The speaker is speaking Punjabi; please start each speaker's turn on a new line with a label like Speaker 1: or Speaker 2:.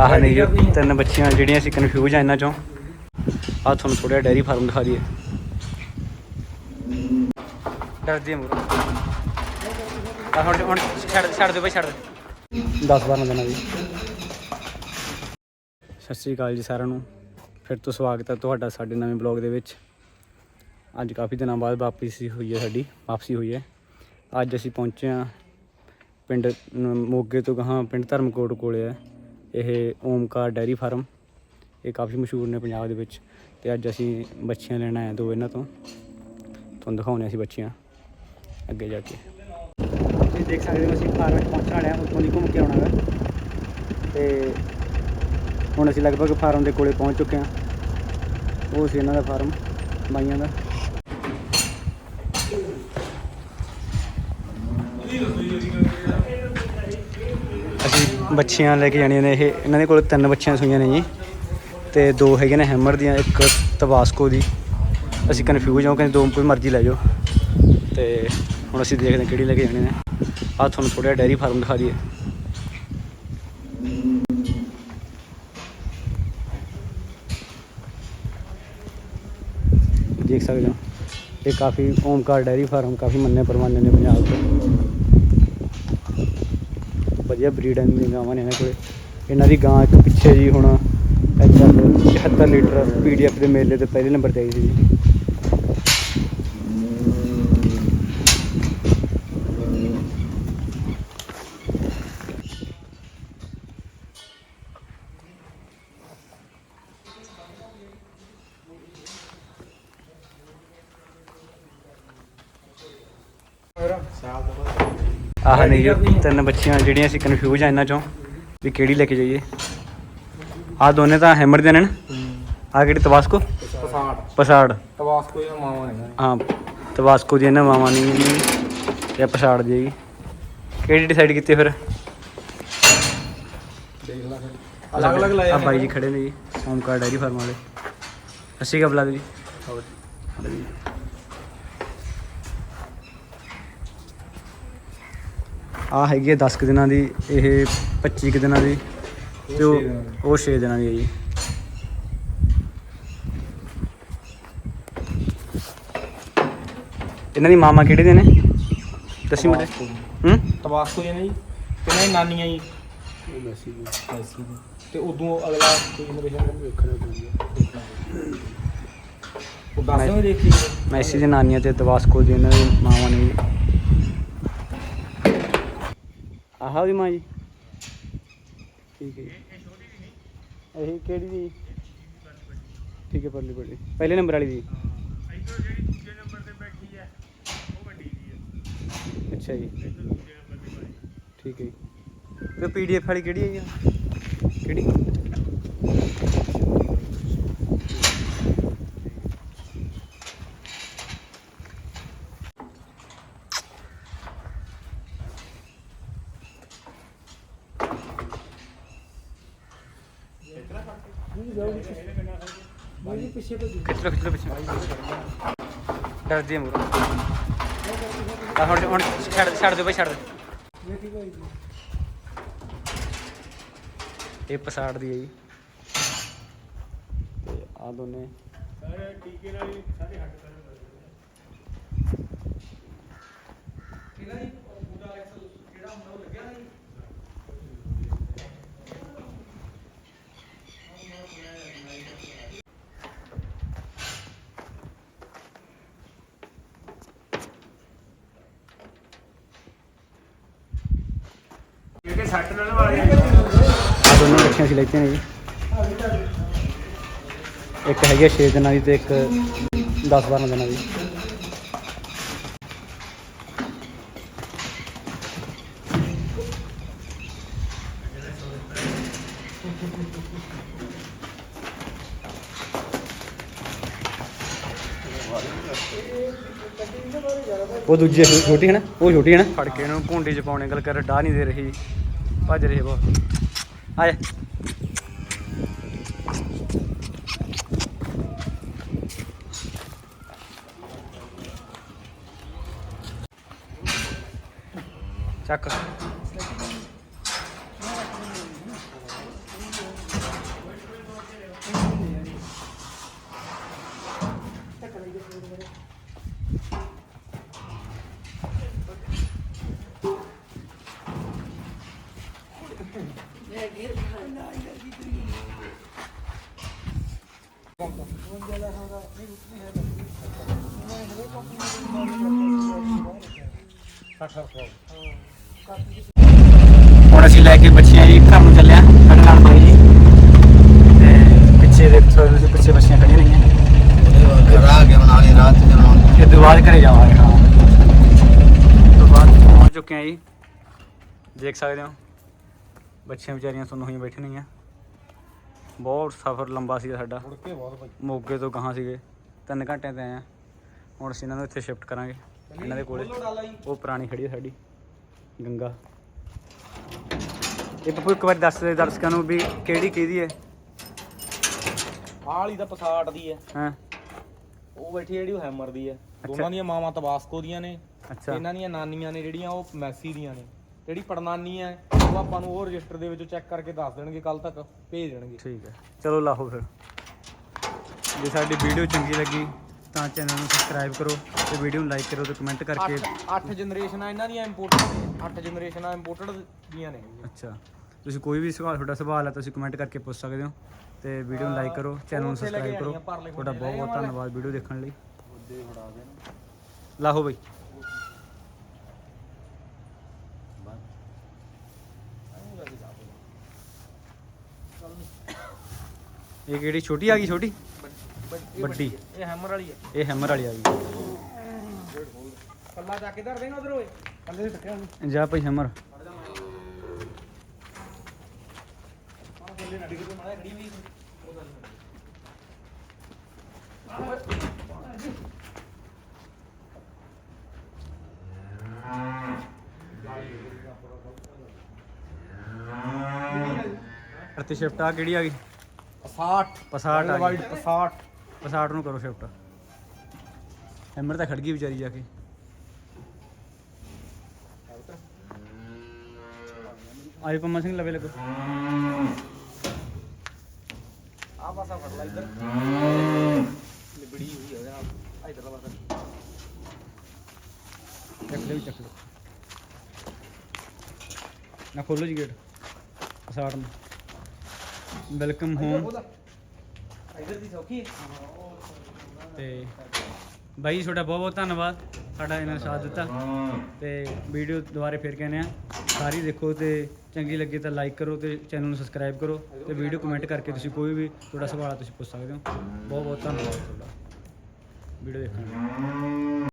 Speaker 1: ਆਹ ਨੇ ਜੀ, ਤਿੰਨ ਬੱਚੀਆਂ ਜਿਹੜੀਆਂ ਅਸੀਂ ਕਨਫਿਊਜ਼ ਆ ਇਹਨਾਂ ਚੋਂ। ਆਹ ਤੁਹਾਨੂੰ ਥੋੜਾ ਡੈਰੀ ਫਾਰਮ ਦਿਖਾ ਦਈਏ। ਡਰਦੀ ਮੂਰ ਆ ਹੁਣ ਹੁਣ ਛੱਡ ਛੱਡ ਦਿਓ ਬਈ, ਛੱਡ ਦਿਓ। 10 12 ਦਿਨਾਂ ਦੀ। ਸਤਿ ਸ਼੍ਰੀ ਅਕਾਲ ਜੀ ਸਾਰਿਆਂ ਨੂੰ। ਫਿਰ ਤੋਂ ਸਵਾਗਤ ਹੈ ਤੁਹਾਡਾ ਸਾਡੇ ਨਵੇਂ ਬਲੌਗ ਦੇ ਵਿੱਚ। ਅੱਜ ਕਾਫੀ ਦਿਨਾਂ ਬਾਅਦ ਵਾਪਸੀ ਹੋਈ ਹੈ ਸਾਡੀ, ਵਾਪਸੀ ਹੋਈ ਹੈ। ਅੱਜ ਅਸੀਂ ਪਹੁੰਚੇ ਹਾਂ ਪਿੰਡ ਮੋਗੇ ਤੋਂ ਗਾਹਾਂ ਪਿੰਡ ਧਰਮਕੋਟ ਕੋਲੇ ਹੈ। ਇਹ ਓਮਕਾਰ ਡੈਰੀ ਫਾਰਮ, ਇਹ ਕਾਫੀ ਮਸ਼ਹੂਰ ਨੇ ਪੰਜਾਬ ਦੇ ਵਿੱਚ ਤੇ ਅੱਜ ਅਸੀਂ ਬੱਚੀਆਂ ਲੈਣ ਆਏ ਦੋ ਇਹਨਾਂ ਤੋਂ। ਤੁਹਾਨੂੰ ਦਿਖਾਉਣੇ ਅਸੀਂ ਬੱਚੀਆਂ ਅੱਗੇ ਜਾ ਕੇ। ਤੁਸੀਂ ਦੇਖ ਸਕਦੇ ਹੋ ਅਸੀਂ ਫਾਰਮ ਵਿੱਚ ਪਹੁੰਚਣ ਵਾਲੇ ਹਾਂ, ਉੱਥੋਂ ਦੀ ਘੁੰਮ ਕੇ ਆਉਣਾ ਹੈ ਤੇ ਹੁਣ ਅਸੀਂ ਲਗਭਗ ਫਾਰਮ ਦੇ ਕੋਲੇ ਪਹੁੰਚ ਚੁੱਕੇ ਹਾਂ। ਉਹ ਸੀ ਇਹਨਾਂ ਦਾ ਫਾਰਮ, ਬਾਈਆਂ ਦਾ। ਬੱਚੀਆਂ ਲੈ ਕੇ ਜਾਣੀਆਂ ਨੇ ਇਹ। ਇਹਨਾਂ ਦੇ ਕੋਲ ਤਿੰਨ ਬੱਚੀਆਂ ਸੂਈਆਂ ਨੇ ਜੀ। ਤੇ ਦੋ ਹੈਗੇ ਨੇ ਹੈਮਰ ਦੀਆਂ, ਇੱਕ ਤਬਾਸਕੋ ਦੀ। ਅਸੀਂ ਕਨਫਿਊਜ਼ ਹਾਂ ਕਹਿੰਦੇ ਦੋ ਕੋਈ ਮਰਜ਼ੀ ਲੈ ਜਾਓ। ਤੇ ਹੁਣ ਅਸੀਂ ਦੇਖਦੇ ਹਾਂ ਕਿਹੜੀ ਲੈ ਕੇ ਜਾਣੀ ਨੇ। ਆਹ ਤੁਹਾਨੂੰ ਥੋੜਾ ਡੈਰੀ ਫਾਰਮ ਦਿਖਾ ਦਈਏ। ਦੇਖ ਸਕਦੇ ਹੋ। ਇਹ ਕਾਫੀ ਓਮਕਾਰ ਡੈਰੀ ਫਾਰਮ ਕਾਫੀ ਮੰਨੇ ਪ੍ਰਮਾਣੇ ਨੇ ਪੰਜਾਬ ਦੇ ਵਧੀਆ ਬਰੀਡਾਂ ਦੀਆਂ ਗਾਵਾਂ ਨੇ ਇਹਨਾਂ ਕੋਲੇ। ਇਹਨਾਂ ਦੀ ਗਾਂ ਇੱਕ ਪਿੱਛੇ ਜੀ ਹੁਣ ਇੱਧਰ 76 ਲੀਟਰ ਪੀਡੀਐਫ ਦੇ ਮੇਲੇ ਤੇ ਪਹਿਲੇ ਨੰਬਰ ਤੇ ਆਈ ਸੀ ਜੀ। ਆਹ ਨੇ ਜੀ ਤਿੰਨ ਬੱਚੀਆਂ ਜਿਹੜੀਆਂ ਅਸੀਂ ਕਨਫਿਊਜ਼ ਆ ਇਹਨਾਂ ਚੋਂ ਵੀ ਕਿਹੜੀ ਲੈ ਕੇ ਜਾਈਏ। ਆਹ ਦੋਨੇ ਤਾਂ ਹੈਮਰ ਦੇ ਨੇ ਨਾ। ਆਹ ਕਿਹੜੀ ਤਬਾਸਕੋ
Speaker 2: ਪਸਾੜ।
Speaker 1: ਪਸਾੜ
Speaker 2: ਟਵਾਸਕੋ ਇਹ ਮਾਵਾ ਨੇ
Speaker 1: ਹਾਂ ਤਬਾਸਕੋ ਦੀ ਇਹਨਾਂ ਮਾਵਾਂ ਨਹੀਂ ਇਹ ਪਸਾੜ ਦੀ ਹੈਗੀ ਕਿਹੜੀ ਡਿਸਾਈਡ ਕੀਤੀ ਫਿਰ?
Speaker 2: ਦੇਖ ਲੈ ਅਲੱਗ ਅਲੱਗ ਲਾਏ
Speaker 1: ਆ। ਬਾਈ ਜੀ ਖੜੇ ਨੇ ਜੀ ਓਮਕਾਰ ਡੈਰੀ ਫਾਰਮ ਵਾਲੇ। ਅਸੀਂ ਕਾ ਬੁਲਾ ਜੀ। ਆ ਹੈਗੀ ਹੈ 10 ਕੁ ਦਿਨਾਂ ਦੀ ਇਹ 25 ਕੁ ਦਿਨਾਂ ਦੀ ਤੇ ਉਹ ਉਹ 6 ਦਿਨਾਂ ਦੀ ਹੈ ਜੀ। ਇਹਨਾਂ ਦੀ ਮਾਮਾ ਕਿਹੜੇ ਦੇ ਨੇ? ਦੱਸੀ ਮੜੇ ਹੂੰ?
Speaker 2: ਟਵਾਸਕੋ ਜੀ ਨੇ ਜੀ। ਤੇ ਇਹਨਾਂ ਦੀ ਨਾਨੀਆਂ ਜੀ। ਮੈਸੀ ਦੀ। ਤੇ ਉਦੋਂ ਅਗਲਾ ਕੋਈ ਜਨਰੇਸ਼ਨ ਵੇਖਣਾ ਚਾਹੀਦੀ। ਉਹ ਦੱਸਵੇਂ ਦੇਖੀ।
Speaker 1: ਮੈਸੀ ਦੇ ਨਾਨੀਆਂ ਤੇ ਤਵਾਸਕੋ ਦੀ ਇਹਨਾਂ ਦੀ ਮਾਵਾਂ ਨੇ ਜੀ ਆਹ ਉਹਦੀ ਮਾਂ ਜੀ। ਠੀਕ ਹੈ ਜੀ। ਇਹ ਕਿਹੜੀ ਦੀ? ਠੀਕ ਹੈ, ਪਰਲੀ ਪਰਲੀ। ਪਹਿਲੇ ਨੰਬਰ ਵਾਲੀ ਦੀ। ਅੱਛਾ ਜੀ। ਠੀਕ ਹੈ ਜੀ। ਤੇ ਪੀਡੀਐਫ ਵਾਲੀ ਕਿਹੜੀ ਹੈ ਜੀ? ਕਿਹੜੀ?
Speaker 2: ਪਿੱਛੇ ਤੋਂ
Speaker 1: ਖਿੱਚ ਲਓ ਖਿੱਚ ਲਓ ਪਿੱਛੇ। ਡਰਦੀ ਹੈ ਮੂਰ ਆ ਹੁਣ ਹੁਣ ਛੱਡ ਛੱਡ ਦਿਓ ਬਈ ਛੱਡ ਦਿਓ ਇਹ ਪਸਾੜ ਦੀ ਹੈ ਜੀ। ਤੇ ਆ ਦੋਨੇ। ਆ ਦੋਨੋਂ ਬੱਚੀਆਂ ਸੀ ਲੈਤੀਆਂ ਨੇ ਜੀ। ਇੱਕ ਹੈਗੀ 6 ਦਿਨਾਂ ਦੀ ਤੇ ਇੱਕ 10 12 ਦਿਨਾਂ ਦੀ। ਉਹ ਦੂਜੀ ਛੋਟੀ ਹੈ ਨਾ? ਉਹ ਛੋਟੀ ਹੈ ਨਾ? ਫੜ ਕੇ ਇਹਨੂੰ ਭੁੰਡੀ ਚ ਪਾਉਣੇ ਗੱਲ ਕਰ ਡਾਹ ਨਹੀਂ ਦੇ ਰਹੀ। ਭੱਜ ਰਹੀ ਹੈ ਬਹੁਤ ਹੁਣ ਅਸੀਂ ਲੈ ਕੇ ਬੱਚੀਆਂ ਜੀ ਘਰ ਨੂੰ ਚੱਲਿਆ ਸਾਡੇ ਨਾਲ ਬਾਈ ਜੀ ਤੇ ਪਿੱਛੇ ਦੇਖੋ ਤੁਸੀਂ ਪਿੱਛੇ ਬੱਚੀਆਂ ਖੜੀਆਂ ਰਹੀਆਂ
Speaker 3: ਕਰਾ ਕੇ ਬਣਾ ਲਈ ਰਾਤ ਜਨਾਉਣ
Speaker 1: ਇਹ ਤੋਂ ਬਾਅਦ ਘਰੇ ਜਾਵਾਂਗੇ ਹਾਂ। ਤੋਂ ਬਾਅਦ ਪਹੁੰਚ ਚੁੱਕੇ ਹਾਂ ਜੀ। ਦੇਖ ਸਕਦੇ ਹੋ ਬੱਚੀਆਂ ਵਿਚਾਰੀਆਂ ਸੁਣ ਹੋਈਆਂ ਬੈਠੀਆਂ ਨੇਗੀਆਂ ਬਹੁਤ ਸਫ਼ਰ ਲੰਬਾ ਸੀਗਾ ਸਾਡਾ।
Speaker 2: ਮੁੜ ਕੇ ਬਹੁਤ ਭਾਈ
Speaker 1: ਮੋਗੇ ਤੋਂ ਗਾਹਾਂ ਸੀਗੇ। ਤਿੰਨ ਘੰਟਿਆਂ ਤੇ ਆਏ ਆ। ਹੁਣ ਅਸੀਂ ਇਹਨਾਂ ਨੂੰ ਇੱਥੇ ਸ਼ਿਫਟ ਕਰਾਂਗੇ। ਇਹਨਾਂ ਦੇ ਕੋਲੇ। ਉਹ ਪੁਰਾਣੀ ਖੜੀ ਹੈ ਸਾਡੀ। ਗੰਗਾ। ਇਹ ਪਪੂ ਇੱਕ ਵਾਰ ਦੱਸ ਦੇ ਦਰਸ਼ਕਾਂ ਨੂੰ ਵੀ ਕਿਹੜੀ ਕਿਹਦੀ ਹੈ।
Speaker 2: ਆਹ ਵਾਲੀ ਤਾਂ ਪਸਾਟ ਦੀ ਹੈ।
Speaker 1: ਹਾਂ।
Speaker 2: ਉਹ ਬੈਠੀ ਜਿਹੜੀ ਉਹ ਹੈਮਰ ਦੀ ਹੈ। ਦੋਨਾਂ ਦੀਆਂ ਮਾਵਾਂ ਤਬਾਸਕੋ ਦੀਆਂ ਨੇ।
Speaker 1: ਅੱਛਾ।
Speaker 2: ਇਹਨਾਂ ਦੀਆਂ ਨਾਨੀਆਂ ਨੇ ਜਿਹੜੀਆਂ ਉਹ ਮੈਸੀ ਦੀਆਂ ਨੇ। ਜਿਹੜੀ ਪੜਨਾਨੀ ਹੈ ਉਹ ਆਪਾਂ ਨੂੰ ਉਹ ਰਜਿਸਟਰ ਦੇ ਵਿੱਚੋਂ ਚੈੱਕ ਕਰਕੇ ਦੱਸ ਦੇਣਗੇ ਕੱਲ ਤੱਕ ਭੇਜ ਦੇਣਗੇ।
Speaker 1: ਠੀਕ ਹੈ। ਚਲੋ ਲਾਹੋ ਫਿਰ। ਜੇ ਸਾਡੀ ਵੀਡੀਓ ਚੰਗੀ ਲੱਗੀ ਤਾਂ ਚੈਨਲ ਨੂੰ ਸਬਸਕ੍ਰਾਈਬ ਕਰੋ ਤੇ ਵੀਡੀਓ ਨੂੰ ਲਾਈਕ ਕਰੋ ਤੇ ਕਮੈਂਟ ਕਰਕੇ
Speaker 2: 8 ਜਨਰੇਸ਼ਨਾਂ ਇਹਨਾਂ ਦੀਆਂ ਇੰਪੋਰਟਡ ਨੇ। 8 ਜਨਰੇਸ਼ਨਾਂ ਇੰਪੋਰਟਡ ਦੀਆਂ ਨੇ।
Speaker 1: ਅੱਛਾ। ਤੁਸੀਂ ਕੋਈ ਵੀ ਸਵਾਲ ਤੁਹਾਡਾ ਸਵਾਲ ਹੈ ਤੁਸੀਂ ਕਮੈਂਟ ਕਰਕੇ ਪੁੱਛ ਸਕਦੇ ਹੋ ਤੇ ਵੀਡੀਓ ਨੂੰ ਲਾਈਕ ਕਰੋ ਚੈਨਲ ਨੂੰ ਸਬਸਕ੍ਰਾਈਬ ਕਰੋ। ਤੁਹਾਡਾ ਬਹੁਤ ਬਹੁਤ ਧੰਨਵਾਦ ਵੀਡੀਓ ਦੇਖਣ ਲਈ। ਲਾਹੋ ਬਈ। ਇਹ ਕਿਹੜੀ ਛੋਟੀ ਆ ਗਈ ਛੋਟੀ? ਵੱਡੀ
Speaker 2: ਇਹ ਹੈਮਰ ਵਾਲੀ ਹੈ।
Speaker 1: ਇਹ ਹੈਮਰ ਵਾਲੀ ਆ ਗਈ
Speaker 2: ਕੱਲਾ ਜਾ ਕੇ ਧਰ ਦੇਗਾ ਉਧਰ ਓਏ। ਕੱਲੇ ਦੇ ਟੱਕਿਆ ਨੂੰ
Speaker 1: ਜਾ ਭਾਈ ਹੈਮਰ
Speaker 2: ਕੱਲੇ ਨਾ ਡਿੱਗ ਤੇ ਮਾੜਾ ਖੜੀ ਵੀ
Speaker 1: ਅਰਤੀ ਸ਼ਿਫਟ ਆ ਕਿਹੜੀ ਆ ਗਈ?
Speaker 2: 60
Speaker 1: ਪਸਾਟ ਆ ਗਈ।
Speaker 2: ਵਾਈਡ 60
Speaker 1: ਪਸਾਟ ਨੂੰ ਕਰੋ ਸ਼ਿਫਟ। ਹੈਮਰ ਤਾਂ ਖੜ ਗਈ ਵਿਚਾਰੀ ਜਾ ਕੇ। ਆਈ ਪੰਮਾ ਸਿੰਘ ਲਵੇ ਲੱਗੋ।
Speaker 2: ਆ ਪਾਸਾ ਫੜ ਲੈ ਇੱਧਰ। ਲਿਬੜੀ ਹੋਈ ਨਾਲ। ਆ ਇੱਧਰ ਦਾ ਪਾਸਾ।
Speaker 1: ਚੱਕ ਲੈ ਵੀ ਚੱਕ ਲਓ ਨਾ ਖੋਲੋ ਜੀ ਗੇਟ ਪਸਾਟ ਨੂੰ। ਵੈਲਕਮ ਹੋਮ
Speaker 2: ਇੱਧਰ ਦੀ ਸੌਖੀ
Speaker 1: ਤੇ ਬਾਈ ਜੀ, ਤੁਹਾਡਾ ਬਹੁਤ ਬਹੁਤ ਧੰਨਵਾਦ। ਸਾਡਾ ਇਹਨਾਂ ਨੇ ਸਾਥ ਦਿੱਤਾ। ਤੇ ਵੀਡੀਓ ਦੁਬਾਰੇ ਫੇਰ ਕਹਿੰਦੇ ਆ, ਸਾਰੀ ਦੇਖੋ ਤੇ ਚੰਗੀ ਲੱਗੇ ਤਾਂ ਲਾਈਕ ਕਰੋ ਤੇ ਚੈਨਲ ਨੂੰ ਸਬਸਕ੍ਰਾਈਬ ਕਰੋ ਤੇ ਵੀਡੀਓ ਕਮੈਂਟ ਕਰਕੇ ਤੁਸੀਂ ਕੋਈ ਵੀ ਤੁਹਾਡਾ ਸਵਾਲ ਆ ਤੁਸੀਂ ਪੁੱਛ ਸਕਦੇ ਹੋ। ਬਹੁਤ ਬਹੁਤ ਧੰਨਵਾਦ ਤੁਹਾਡਾ। ਵੀਡੀਓ ਦੇਖਣ ਲਈ।